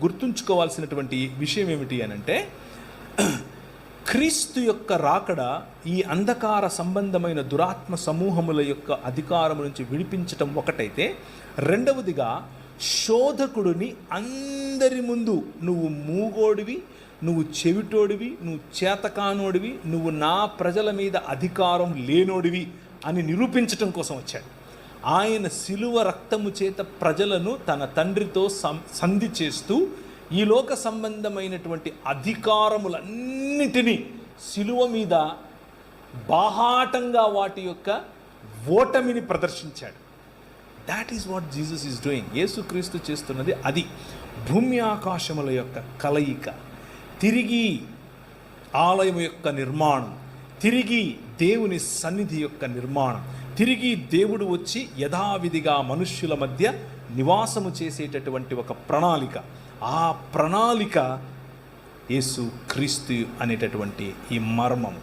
గుర్తుంచుకోవాల్సినటువంటి విషయం ఏమిటి అని అంటే క్రీస్తు యొక్క రాకడ ఈ అంధకార సంబంధమైన దురాత్మ సమూహముల యొక్క అధికారం నుంచి విడిపించటం ఒకటైతే రెండవదిగా శోధకుడిని అందరి ముందు నువ్వు మూగోడివి నువ్వు చెవిటోడివి నువ్వు చేతకానోడివి నువ్వు నా ప్రజల మీద అధికారం లేనోడివి అని నిరూపించటం కోసం వచ్చాడు. ఆయన శిలువ రక్తము చేత ప్రజలను తన తండ్రితో సం సంధి చేస్తూ ఈ లోక సంబంధమైనటువంటి అధికారములన్నిటినీ శిలువ మీద బాహాటంగా వాటి యొక్క ఓటమిని ప్రదర్శించాడు. That is what Jesus is doing యేసుక్రీస్తు చేస్తున్నది అది. భూమి ఆకాశముల యొక్క కలయిక తిరిగి ఆలయం యొక్క నిర్మాణం తిరిగి దేవుని సన్నిధి యొక్క నిర్మాణం. తిరిగి దేవుడు వచ్చి యథావిధిగా మనుష్యుల మధ్య నివాసము చేసేటటువంటి ఒక ప్రణాళిక. ఆ ప్రణాళిక యేసు క్రీస్తు అనేటటువంటి ఈ మర్మం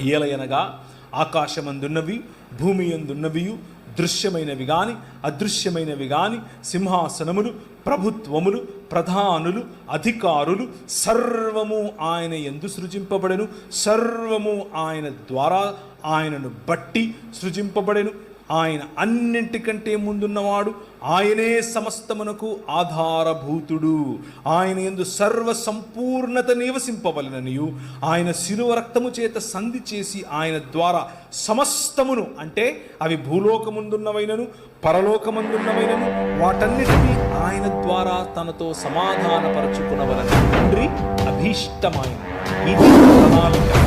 ఏలయనగా ఆకాశమందున్నవి భూమి అందున్నవి దృశ్యమైనవి గాని అదృశ్యమైనవి గాని సింహాసనములు ప్రభుత్వములు ప్రధానులు అధికారులు సర్వము ఆయన ఎందు సృజింపబడెను. సర్వము ఆయన ద్వారా ఆయనను బట్టి సృజింపబడెను. ఆయన అన్నింటికంటే ముందున్నవాడు ఆయనే సమస్తమునకు ఆధారభూతుడు. ఆయన ఎందు సర్వ సంపూర్ణత నివసింపవలననియు ఆయన శిలువ రక్తము చేత సంధి చేసి ఆయన ద్వారా సమస్తమును అంటే అవి భూలోకముందున్నవైనను పరలోకమందున్నవైనను వాటన్నిటినీ ఆయన ద్వారా తనతో సమాధానపరచుకున్నవలని తండ్రి అభీష్టమైన ఇది ప్రణాళిక.